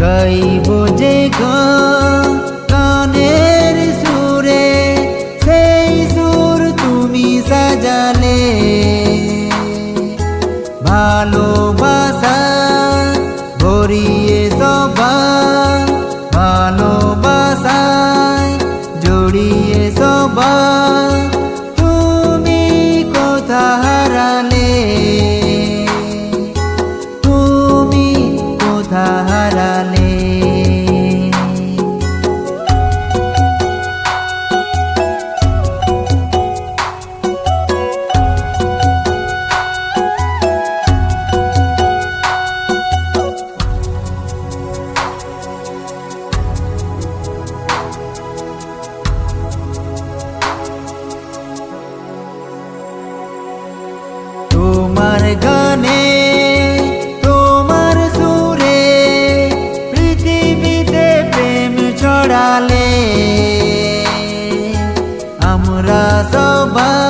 যে গান কানের সুরে, সেই সুর তুমি সাজালে। ভালোবাসা ভরিয়ে সবাই ভালোবাসায় জড়িয়ে সবাই তুমি কোথা হারালে। তুমি কোথা তোমার গানে তোমার সুরে পৃথিবীতে প্রেম ছড়ালে। আমরা সবাই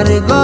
amargo